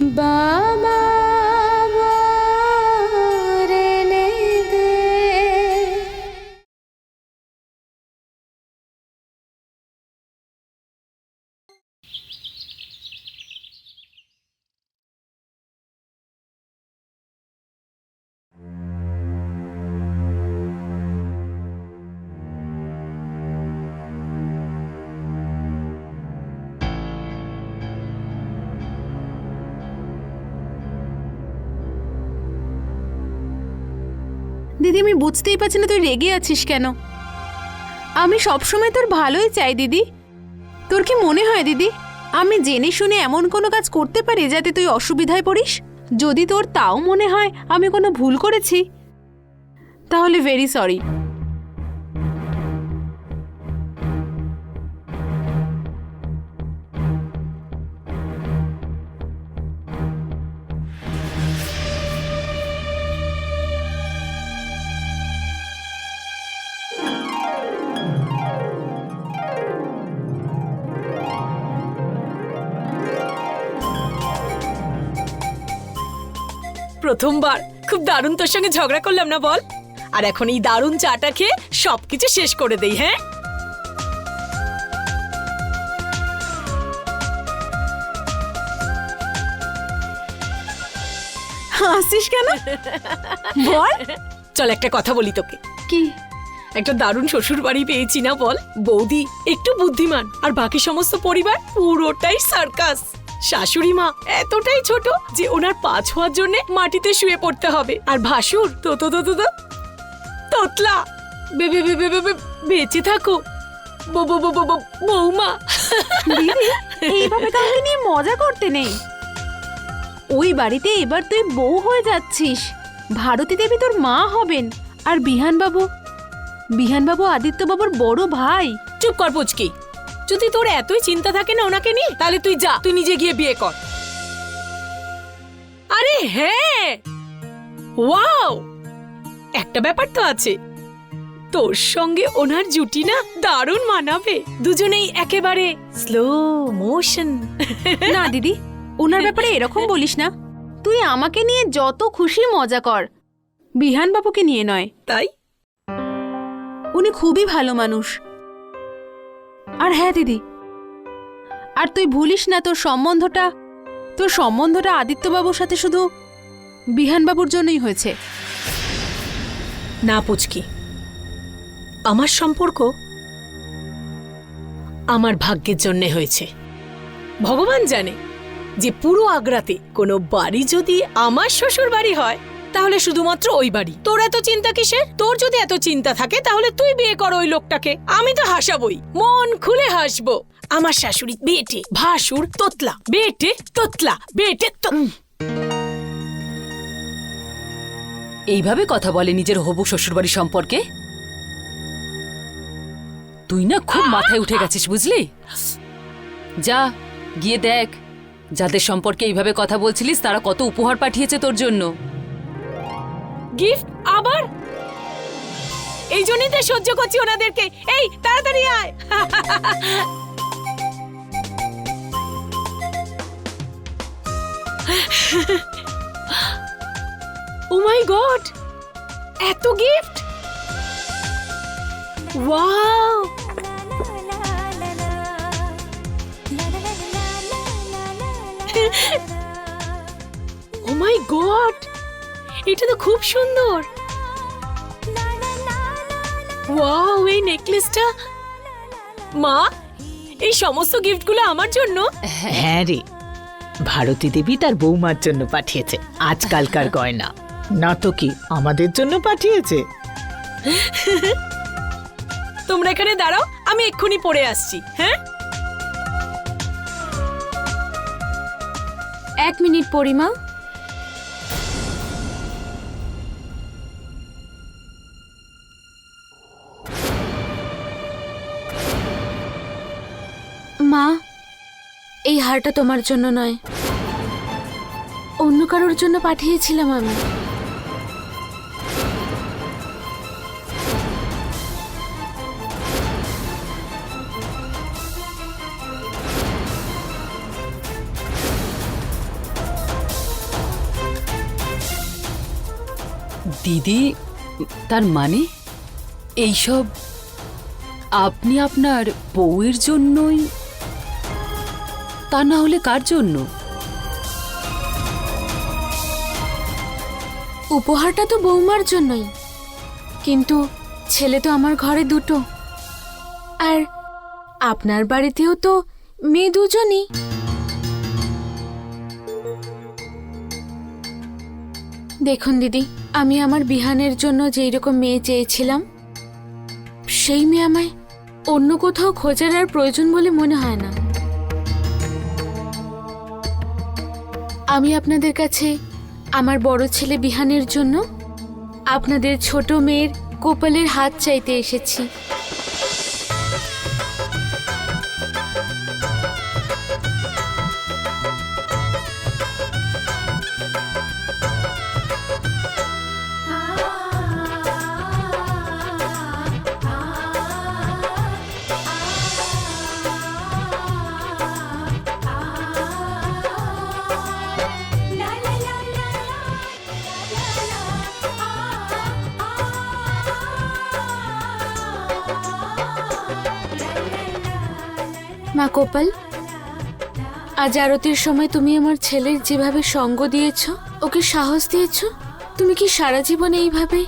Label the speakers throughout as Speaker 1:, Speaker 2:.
Speaker 1: বাবা
Speaker 2: বুঝতেই পারছি না তুই রেগে আছিস কেন? আমি সবসময় তোর ভালোই চাই, দিদি। তোর কি মনে হয়, দিদি? আমি জেনে শুনে এমন কোনো কাজ করতে পারি যাতে তুই অসুবিধায় পড়িস? যদি তোর তাও মনে হয় আমি কোনো ভুল করেছি, তাহলে ভেরি সরি
Speaker 3: প্রথমবার। খুব দারুণ তোর সঙ্গে ঝগড়া করলাম না বল? আর এখন এই দারুণ চাটা খেয়ে সবকিছু শেষ করে দেই হ্যাঁ?
Speaker 2: হাসিস কেন? বল।
Speaker 3: চল একটা কথা বলি তোকে।
Speaker 2: কি?
Speaker 3: একটা দারুণ শ্বশুর বাড়ি পেয়েছি না বল? বৌদি একটু বুদ্ধিমান আর বাকি সমস্ত পরিবার পুরোটাই সার্কাস। শাশুড়ি মা এতটাই ছোট যে ওনার পা ছোঁয়ার জন্য মাটিতে শুয়ে পড়তে হবে। আর ভাসুর তো তো তো তো তোতলা। বেঁচে থাকো। বো- বো- বো- বো- বো- বৌমা।
Speaker 2: দিদি এইভাবে কাউকে নিয়ে মজা করতে নেই। ওই বাড়িতে এবার তুই বউ হয়ে যাচ্ছিস। ভারতী দেবী তোর মা হবেন। আর বিহানবাবু? বিহানবাবু আদিত্যবাবুর বড় ভাই।
Speaker 3: চুপ কর পুচকি। যদি তোর এতই চিন্তা থাকে না ওনাকে নিয়ে তাহলে তুই যা তুই নিজে গিয়ে বিয়ে কর। আরে হ্যাঁ! ওয়াও! একটা ব্যাপার তো আছে। তোর সঙ্গে ওনার জুটি না দারুণ মানাবে। দুজনেই একেবারে স্লো মোশন
Speaker 2: না দিদি ওনার ব্যাপারে এরকম বলিস না। তুই আমাকে নিয়ে যত খুশি মজা কর। বিহানবাবুকে নিয়ে নয়।
Speaker 3: তাই?
Speaker 2: উনি খুবই ভালো মানুষ। আর হ্যাঁ দিদি। আর তুই ভুলিস না তোর সম্বন্ধটা? তোর সম্বন্ধটা আদিত্যবাবুর সাথে শুধু বিহানবাবুর জন্যই হয়েছে।
Speaker 3: না, পুচকি। আমার সম্পর্ক আমার ভাগ্যের জন্যে হয়েছে। ভগবান জানে যে পুরো আগ্রাতে কোনো বাড়ি যদি আমার শ্বশুর বাড়ি হয় তাহলে শুধুমাত্র ওই বাড়ি। তোর এত চিন্তা কিসের? তোর যদি এত চিন্তা থাকে, তাহলে তুই বিয়ে কর ওই লোকটাকে। আমি তো হাসাবই। মন খুলে হাসবো। আমার শাশুড়ি বেটে ভাসুর তোতলা। বেটে তোতলা। বেটে তো
Speaker 4: এইভাবে কথা বলে নিজের হবু শ্বশুরবাড়ি সম্পর্কে? তুই না খুব মাথায় উঠে গেছিস, বুঝলি? যা, গিয়ে দেখ। যাদের সম্পর্কে এইভাবে কথা বলছিলিস, তারা কত উপহার পাঠিয়েছে তোর জন্য।
Speaker 3: গিফট আবার? এই জন্যই তো সহ্য করছি ওনাদেরকে। এই, তাড়াতাড়ি আয়। ও মাই গড, এত gift? Wow. Oh my god. এটা তো খুব সুন্দর। ওয়াও এই নেকলেসটা। মা এই সমস্ত গিফটগুলো আমার জন্য?
Speaker 5: হ্যাঁ রে ভারতী দেবী তার বৌমার জন্য পাঠিয়েছে আজকালকার গয়না। না তো কি আমাদের জন্য পাঠিয়েছে?
Speaker 3: তোমরা এখানে দাঁড়াও আমি এক্ষুনি পড়ে আসছি হ্যাঁ?
Speaker 1: এক মিনিট পরিমা। উপহারটা তোমার জন্য নয়। অন্য কারোর জন্য পাঠিয়েছিলাম আমি।
Speaker 4: দিদি, তার মানে? এইসব আপনি আপনার বউয়ের জন্যই তা না হলে কার জন্য?
Speaker 1: উপহারটা তো বৌমার জন্যই। কিন্তু ছেলে তো আমার ঘরে দুটো। আর আপনার বাড়িতেও তো মেয়ে দুজনই। দেখুন দিদি, আমি আমার বিহানের জন্য যেই রকম মেয়ে চেয়েছিলাম, সেই মেয়ে আমায় অন্য কোথাও খোঁজার আর প্রয়োজন বলে মনে হয় না। আমি আপনাদের কাছে আমার বড় ছেলে বিহানের জন্য আপনাদের ছোট মেয়ের কোপালের হাত চাইতে এসেছি। মা কোপাল? আজ আরতির সময় তুমি আমার ছেলের যেভাবে সঙ্গ দিয়েছ, ওকে সাহস দিয়েছ, তুমি কি সারা জীবন এইভাবে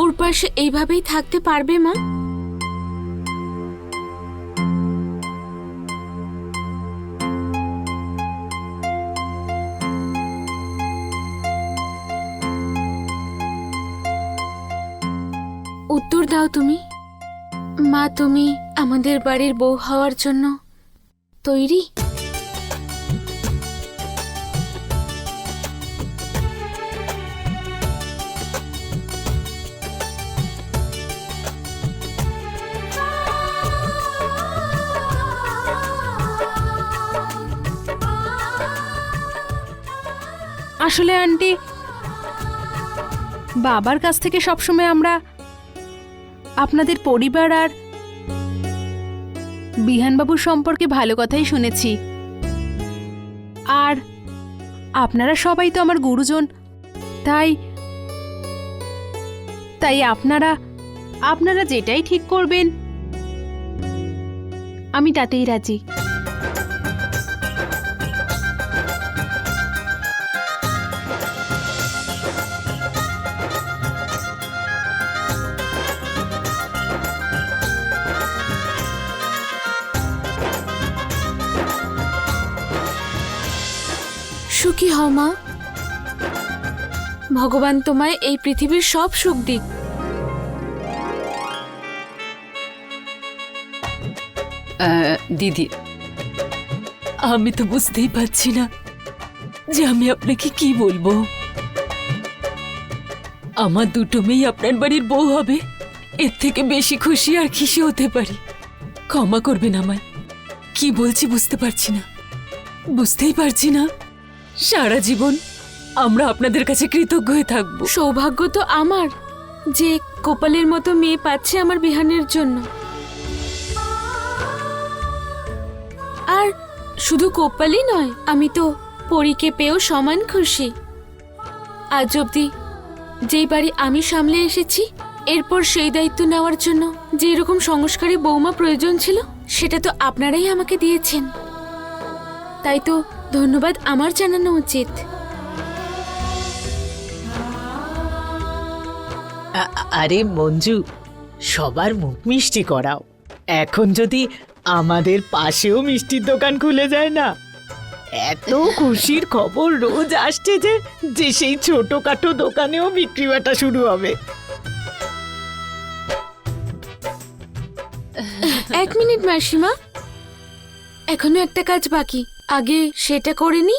Speaker 1: ওর পাশে এইভাবেই থাকতে পারবে, মা? উত্তর দাও তুমি। মা, তুমি আমাদের বাড়ির বউ হওয়ার জন্য তৈরি?
Speaker 2: আসলে আন্টি, বাবার কাছ থেকে সবসময় আমরা আপনাদের পরিবার আর বিহানবাবু সম্পর্কে ভালো কথাই শুনেছি। আর আপনারা সবাই তো আমার গুরুজন, তাই তাই আপনারা আপনারা যেটাই ঠিক করবেন, আমি তাতেই রাজি।
Speaker 1: মা। ভগবান তোমায় এই পৃথিবীর সব সুখ দিক।
Speaker 4: দিদি। আমি তো বুঝতেই পারছি না যে আমি আপনাকে কি বলব। আমার দুটো মেয়ে আপনার বাড়ির বউ হবে এর থেকে বেশি খুশি আর খুশি হতে পারি। ক্ষমা করবেন আমায়। কি বলছি বুঝতে পারছি না। বুঝতেই পারছি না। সারা জীবন আমরা আপনাদের কাছে কৃতজ্ঞ হয়ে থাকব।
Speaker 1: সৌভাগ্য তো আমার যে কোপালের মতো মেয়ে পাচ্ছে আমার বিহানের জন্য। আর শুধু কোপালই নয়, আমি তো পরীকে পেয়েও সমান খুশি। আজ অবধি যেই বাড়ি আমি সামলে এসেছি, এরপর সেই দায়িত্ব নেওয়ার জন্য যে রকম সংস্কারী বৌমা প্রয়োজন ছিল, সেটা তো আপনারাই আমাকে দিয়েছেন। তাই তো ধন্যবাদ আমার জানানো উচিত।
Speaker 5: আরে মঞ্জু সবার মুখ মিষ্টি করাও। এখন যদি আমাদের পাশেও মিষ্টির দোকান খুলে যায় না এত খুশির খবর রোজ আসছে যে যে সেই ছোটখাটো দোকানেও বিক্রি বাটা শুরু হবে।
Speaker 1: এক মিনিট মাসিমা। এখনও একটা কাজ বাকি। আগে সেটা করে নি?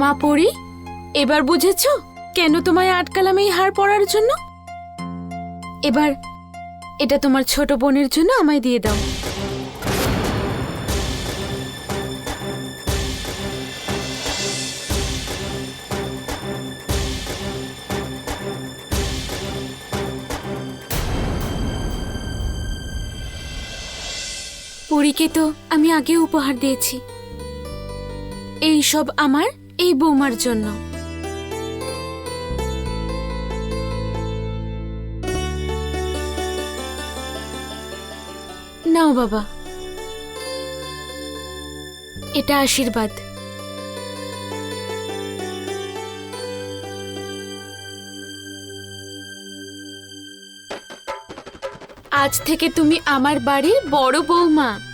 Speaker 1: মা পড়ি, এবার বুঝেছ কেন তোমায় আটকালাম এই হার পরার জন্য? এবার এটা তোমার ছোট বোনের জন্য আমায় দিয়ে দাও। পরীকে তো আমি আগে উপহার দিয়েছি। এই সব আমার, এই বৌমার জন্য। নাও বাবা। এটা আশীর্বাদ। আজ থেকে তুমি আমার বাড়ির বড় বৌমা।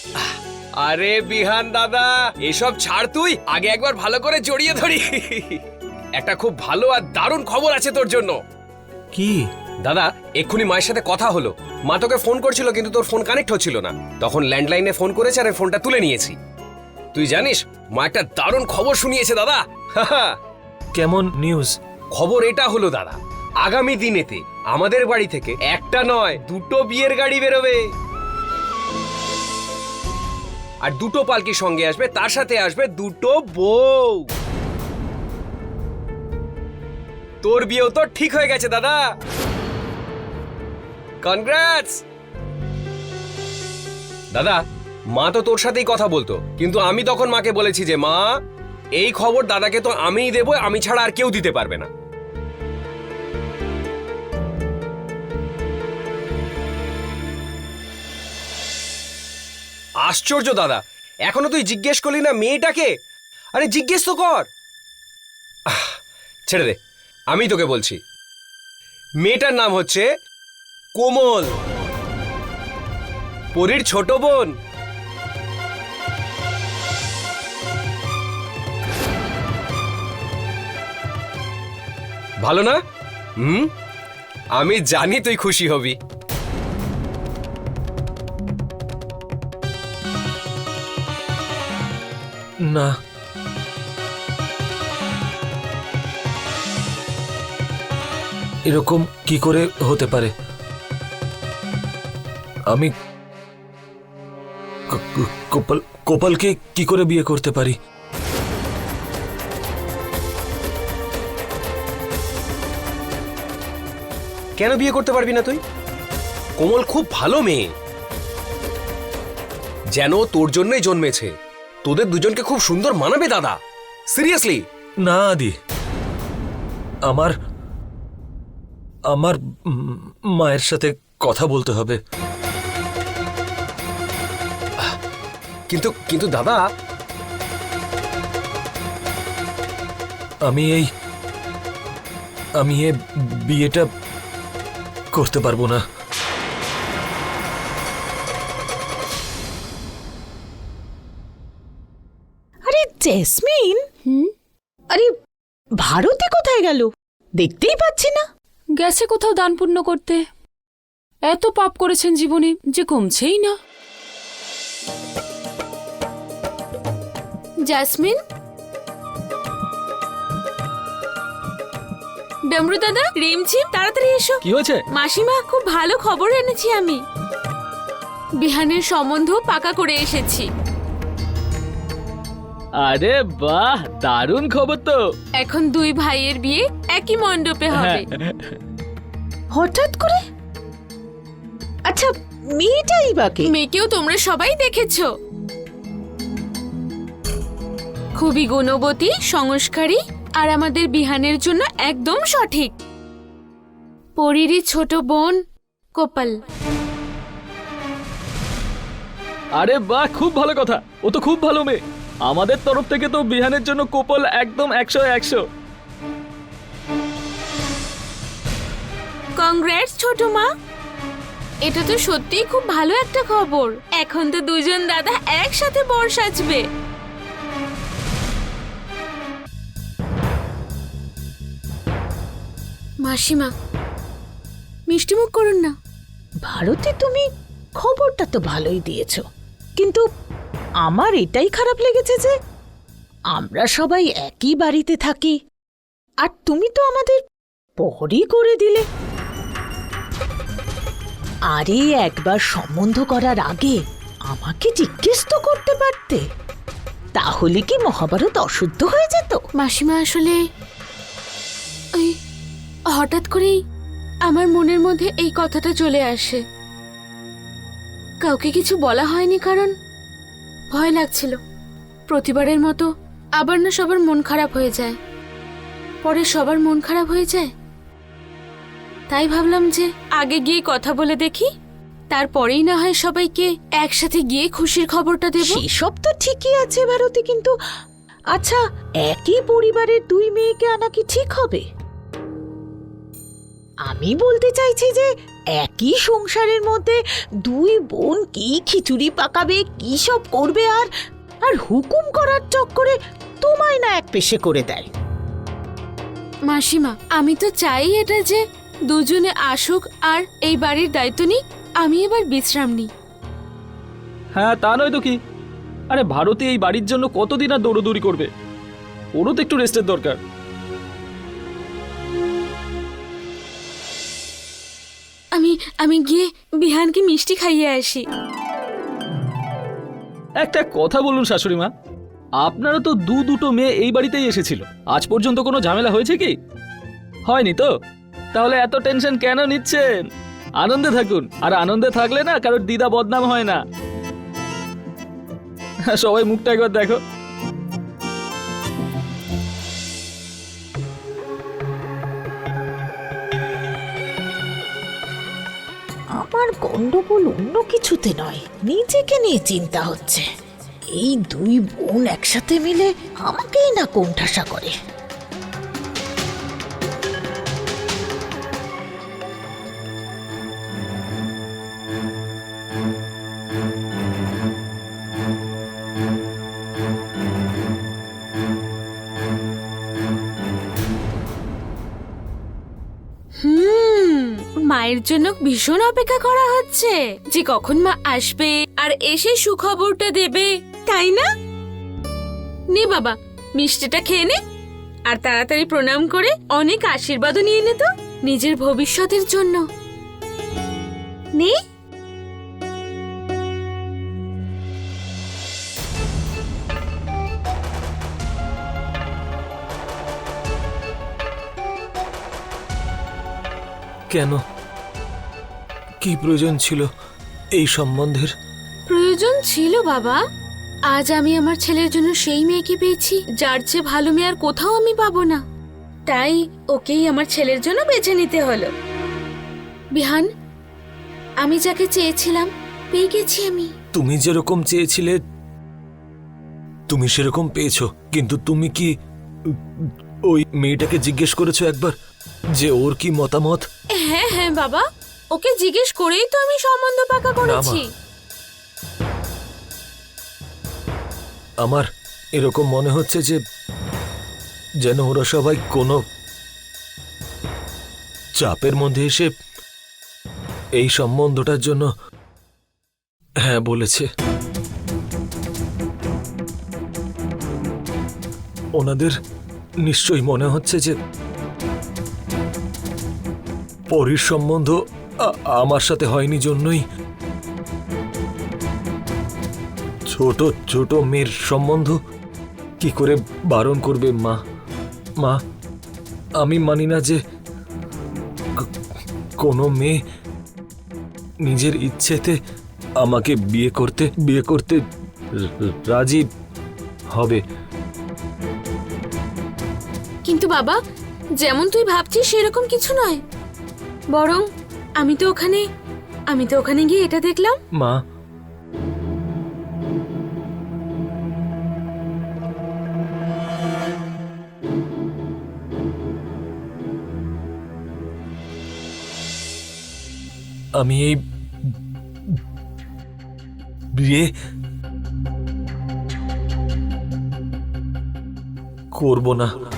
Speaker 6: আরে বিহান দাদা এসব ছাড় তুই আগে একবার ভালো করে জড়িয়ে ধরি। একটা খুব ভালো আর দারুণ খবর আছে তোর জন্য।
Speaker 7: কি?
Speaker 6: দাদা এক্ষুনি মায়ের সাথে কথা হলো। মা তোকে ফোন করছিল কিন্তু তোর ফোন কানেক্ট হচ্ছিল না। তখন ল্যান্ডলাইনে ফোন করেছে আর ফোনটা তুলে নিয়েছি। তুই জানিস মা একটা দারুণ খবর শুনিয়েছে দাদা।
Speaker 7: কেমন নিউজ
Speaker 6: খবর এটা হলো দাদা আগামী দিনেতে আমাদের বাড়ি থেকে একটা নয় দুটো বিয়ের গাড়ি বেরোবে। আর দুটো পালকি সঙ্গে আসবে, তার সাথে আসবে দুটো বউ। তোর বিয়েও তো ঠিক হয়ে গেছে, দাদা। কনগ্রাটস দাদা, মা তো তোর সাথেই কথা বলতো, কিন্তু আমি তখন মাকে বলেছি যে, মা, এই খবর দাদাকে তো আমিই দেবো, আমি ছাড়া আর কেউ দিতে পারবে না। আশ্চর্য, দাদা। এখনও তুই জিজ্ঞেস করলি না মেয়েটাকে? আরে, জিজ্ঞেস তো কর। ছেড়ে দে, আমি তোকে বলছি। মেয়েটার নাম হচ্ছে কোমল। পরীর ছোট বোন। ভালো না? হুম? আমি জানি তুই খুশি হবি।
Speaker 7: না। এরকম কি করে হতে পারে? আমি কোপাল, কোপালকে কি করে বিয়ে করতে পারি?
Speaker 6: কেন বিয়ে করতে পারবি না তুই? কোমল খুব ভালো মেয়ে। যেন তোর জন্যই জন্মেছে। তোদের দুজনকে খুব সুন্দর মানাবে দাদা। সিরিয়াসলি
Speaker 7: না আদি। আমার আমার মায়ের সাথে কথা বলতে হবে।
Speaker 6: কিন্তু কিন্তু দাদা।
Speaker 7: আমি এই আমি এ বিয়েটা করতে পারব না।
Speaker 5: জেসমিন? আরে ভারতে কোথায় গেল? দেখতেই পাচ্ছি না।
Speaker 4: গেছে কোথাও দান পুণ্য করতে। এত পাপ করেছেন জীবনে যে কমছেই না।
Speaker 1: জাসমিন? ডমরু দাদা রিমঝিম তাড়াতাড়ি এসো।
Speaker 7: কি হয়েছে?
Speaker 1: মাসিমা খুব ভালো খবর এনেছি আমি। বিহানের সম্বন্ধ পাকা করে এসেছি।
Speaker 8: আরে বাহ দারুণ খবর তো।
Speaker 1: এখন দুই ভাইয়ের বিয়ে একই মণ্ডপে হবে।
Speaker 5: হঠাৎ করে? আচ্ছা মেয়েটাই বাকে
Speaker 1: মেয়েকেও তোমরা সবাই দেখেছ। খুবই গুণবতী সংস্কারী আর আমাদের বিহানের জন্য একদম সঠিক। পরিরই ছোট বোন কোপাল।
Speaker 8: আরে বাহ খুব ভালো কথা। ও তো খুব ভালো মেয়ে। আমাদের তরফ থেকে তো বিহানের জন্য কোপল একদম একশো একশো।
Speaker 1: কংগ্রেটস ছোট মা। এটা তো সত্যিই খুব ভালো একটা খবর। এখন তো দুজন দাদা একসাথে বর সাজবে। মাসিমা মিষ্টিমুখ করুন না।
Speaker 5: ভারতে তুমি খবরটা তো ভালোই দিয়েছ। কিন্তু আমার এটাই খারাপ লেগেছে যে আমরা সবাই একই বাড়িতে থাকি। আর তুমি তো আমাদের পরই করে দিলে। আরে, একবার সম্বন্ধ করার আগে আমাকে জিজ্ঞেস তো করতে পারতে। তাহলে কি মহাভারত অশুদ্ধ হয়ে যেত?
Speaker 1: মাসিমা, আসলে হঠাৎ করেই আমার মনের মধ্যে এই কথাটা চলে আসে। কাউকে কিছু বলা হয়নি কারণ ভয় লাগছিল। প্রতিবারের মতো আবার না সবার মন খারাপ হয়ে যায়। পরে সবার মন খারাপ হয়ে যায়। তাই ভাবলাম যে আগে গিয়ে কথা বলে দেখি। তারপরেই না হয় সবাইকে একসাথে গিয়ে খুশির খবরটা দেব।
Speaker 5: সেসব তো ঠিকই আছে ভারতী, কিন্তু আচ্ছা একই পরিবারের দুই মেয়েকে আনা কি ঠিক হবে? আমি বলতে চাইছি যে একই সংসারের মধ্যে দুই বোন কি খিচুড়ি পাকাবে কি সব করবে আর আর হুকুম করার চক্করে তোমায় না এক পেশে করে দেয়।
Speaker 1: মাসিমা আমি তো চাই এটা যে দুজনে আসুক আর এই বাড়ির দায়িত্ব নিই আমি এবার বিশ্রাম নিই।
Speaker 8: হ্যাঁ তা নয় তো কি? আরে ভারতে এই বাড়ির জন্য কতদিন আর দৌড়দৌড়ি করবে? ওরও তো একটু রেস্টের দরকার।
Speaker 1: আমি আমি গিয়ে বিহানকে মিষ্টি খাইয়ে আসি।
Speaker 8: একটা কথা বলুন শাশুড়ি মা আপনারা তো দু দুটো মেয়ে এই বাড়িতেই এসেছিল। আজ পর্যন্ত কোনো ঝামেলা হয়েছে কি? হয়নি তো? তাহলে এত টেনশন কেন নিচ্ছেন? আনন্দে থাকুন, আর আনন্দে থাকলে না কারোর দিদা বদনাম হয় না। সবাই মুখটা একবার দেখো।
Speaker 5: আমার গন্ডগোল অন্য কিছুতে নয়। নিজেকে নিয়ে চিন্তা হচ্ছে। এই দুই বোন একসাথে মিলে আমাকেই না কোণঠাসা করে।
Speaker 1: মায়ের জন্য ভীষণ অপেক্ষা করা হচ্ছে। যে কখন মা আসবে আর এসে সুখবরটা দেবে, তাই না? নে বাবা, মিষ্টিটা খেয়ে নে। আর তাড়াতাড়ি প্রণাম করে অনেক আশীর্বাদও নিয়ে নে তো, নিজের ভবিষ্যতের জন্য। নে।
Speaker 7: কেন? কি প্রয়োজন ছিল এই সম্বন্ধের?
Speaker 1: প্রয়োজন ছিল বাবা। আজ আমি আমার ছেলের জন্য সেই মেয়েকে পেয়েছি যার চেয়ে ভালো মেয়ে আর কোথাও আমি পাবো না। তাই ওকেই আমার ছেলের জন্য বেছে নিতে হলো। বিহান আমি যাকে চেয়েছিলাম পেয়ে গেছি আমি।
Speaker 7: তুমি যেরকম চেয়েছিলে তুমি সেরকম পেয়েছ। কিন্তু তুমি কি ওই মেয়েটাকে জিজ্ঞেস করেছ একবার যে ওর কি মতামত?
Speaker 1: হ্যাঁ হ্যাঁ বাবা। ওকে জিজ্ঞেস করেই তো আমি সম্বন্ধ পাকা করেছি।
Speaker 7: আমার এরকম মনে হচ্ছে যে যেন ওরা সবাই কোনো চাপের মধ্যে এসে এই সম্বন্ধটার জন্য হ্যাঁ বলেছে। ওনাদের নিশ্চয়ই মনে হচ্ছে যে পরীর সম্বন্ধ আমার সাথে হয়নি জন্যই। ছোট ছোট মেয়ের সম্বন্ধ কি করে বারণ করবে মা? মা, আমি মানি না যে কোনো মেয়ে নিজের ইচ্ছেতে আমাকে বিয়ে করতে বিয়ে করতে রাজি হবে।
Speaker 1: কিন্তু বাবা, যেমন তুই ভাবছিস সেরকম কিছু নয়। বরং আমি তো ওখানে, আমি তো ওখানে গিয়ে এটা দেখলাম।
Speaker 7: মা। আমি এই বিয়ে করব না।